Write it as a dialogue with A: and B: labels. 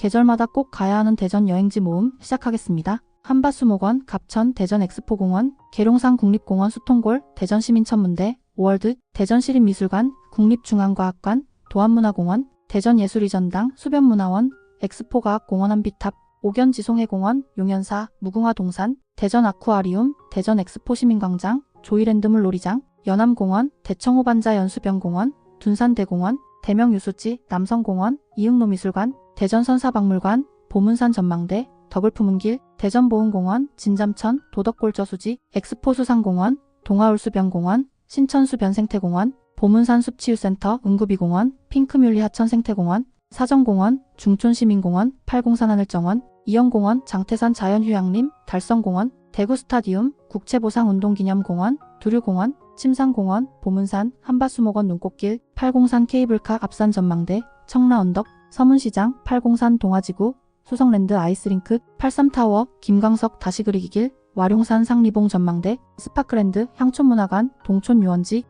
A: 계절마다 꼭 가야 하는 대전 여행지 모음 시작하겠습니다. 한바수목원, 갑천, 대전 엑스포공원, 계룡산 국립공원 수통골, 대전시민천문대, 월드, 대전시립미술관, 국립중앙과학관, 도안문화공원, 대전예술이전당, 수변문화원, 엑스포과학공원 한비탑, 옥연지송해공원, 용연사, 무궁화동산, 대전아쿠아리움, 대전엑스포시민광장, 조이랜드 물 놀이장, 연암공원, 대청호반자 연수병공원, 둔산대공원, 대명유수지, 남성공원, 이응노미술관, 대전선사박물관, 보문산 전망대, 더블푸문길, 대전보은공원, 진잠천, 도덕골 저수지, 엑스포수상공원, 동아울수변공원, 신천수변생태공원, 보문산 숲치유센터, 응구비공원, 핑크뮬리 하천생태공원, 사정공원, 중촌시민공원, 팔공산 하늘정원, 이영공원, 장태산 자연휴양림, 달성공원, 대구스타디움, 국채보상운동기념공원, 두류공원, 침산공원, 보문산, 한바수목원 눈꽃길, 팔공산 케이블카 앞산 전망대, 청라언덕, 서문시장, 팔공산 동아지구, 수성랜드 아이스링크, 83타워, 김광석 다시 그리기 길, 와룡산 상리봉 전망대, 스파크랜드, 향촌문화관, 동촌유원지,